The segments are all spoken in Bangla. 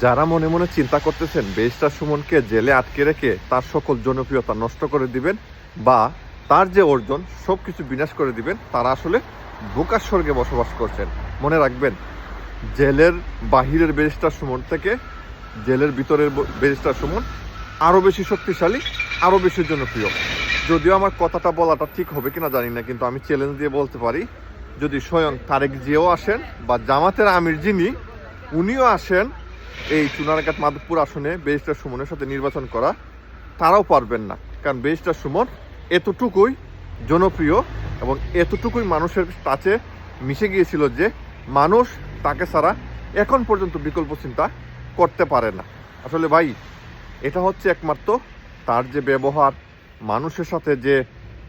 যারা মনে মনে চিন্তা করতেছেন বেশটা সুমনকে জেলে আটকে রেখে তার সকল জনপ্রিয়তা নষ্ট করে দিবেন বা তার যে অর্জন সব কিছু বিনাশ করে দিবেন, তারা আসলে বোকার স্বর্গে বসবাস করছেন। মনে রাখবেন, জেলের বাহিরের ব্যারিস্টার সুমন থেকে জেলের ভিতরের ব- ব্যারিস্টার সুমন আরও বেশি শক্তিশালী আরও বেশি জনপ্রিয়। যদিও আমার কথাটা বলাটা ঠিক হবে কিনা জানি না, কিন্তু আমি চ্যালেঞ্জ দিয়ে বলতে পারি, যদি স্বয়ং তারেক জিয়াও আসেন বা জামাতের আমির যিনি, উনিও আসেন এই চুনারঘাট মাধবপুর আসনে বেরিস্টার সুমনের সাথে নির্বাচন করা, তারাও পারবেন না। কারণ বেরিস্টার সুমন এতটুকুই জনপ্রিয় এবং এতটুকুই মানুষের কাছে মিশে গিয়েছিল যে মানুষ তাকে ছাড়া এখন পর্যন্ত বিকল্প চিন্তা করতে পারে না। আসলে ভাই, এটা হচ্ছে একমাত্র তার যে ব্যবহার, মানুষের সাথে যে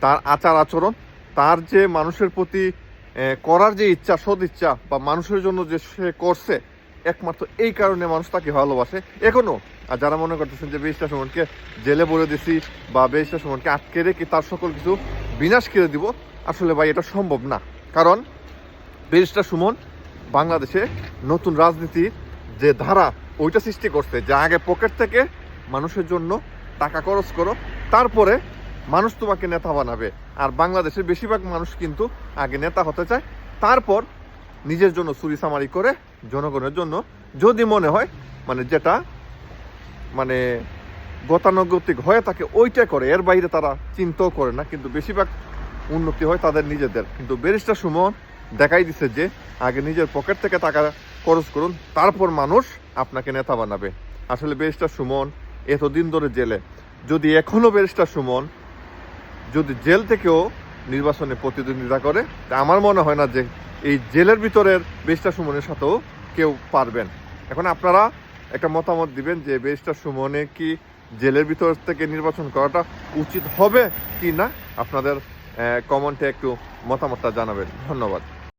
তার আচার আচরণ, তার যে মানুষের প্রতি করার যে ইচ্ছা সদ ইচ্ছা বা মানুষের জন্য যে সে করছে একমাত্র এই কারণে মানুষ তাকে ভালোবাসে এখনও। আর যারা মনে করতেছেন যে বেশটা সুমনকে জেলে বলে দিছি বা বেশটা সুমনকে আটকে রেখে তার সকল কিছু বিনাশ করে দিব, আসলে ভাই এটা সম্ভব না। কারণ বেরিস্টার সুমন বাংলাদেশে নতুন রাজনীতির যে ধারা ওইটা সৃষ্টি করছে যে আগে পকেট থেকে মানুষের জন্য টাকা খরচ করো, তারপরে মানুষ তোমাকে নেতা বানাবে। আর বাংলাদেশের বেশিরভাগ মানুষ কিন্তু আগে নেতা হতে চায়, তারপর নিজের জন্য চুরিচামারি করে জনগণের জন্য যদি মনে হয় মানে যেটা মানে গতানুগতিক হয়ে থাকে, ওইটা করে। এর বাইরে তারা চিন্তাও করে না, কিন্তু বেশিরভাগ উন্নতি হয় তাদের নিজেদের। কিন্তু ব্যারিস্টার সুমন দেখাই দিছে যে, আগে নিজের পকেট থেকে টাকা খরচ করুন, তারপর মানুষ আপনাকে নেতা বানাবে। আসলে ব্যারিস্টার সুমন এতদিন ধরে জেলে। যদি এখনও ব্যারিস্টার সুমন যদি জেল থেকেও নির্বাচনে প্রতিদ্বন্দ্বিতা করে আমার মনে হয় না যে এই জেলের ভিতরের বেশটা সুমনের সাথেও কেউ পারবেন। এখন আপনারা একটা মতামত দিবেন যে বেশটা সুমনে কি জেলের ভিতর থেকে নির্বাচন করাটা উচিত হবে কি না? আপনাদের কমেন্টে একটু মতামতটা জানাবেন। ধন্যবাদ।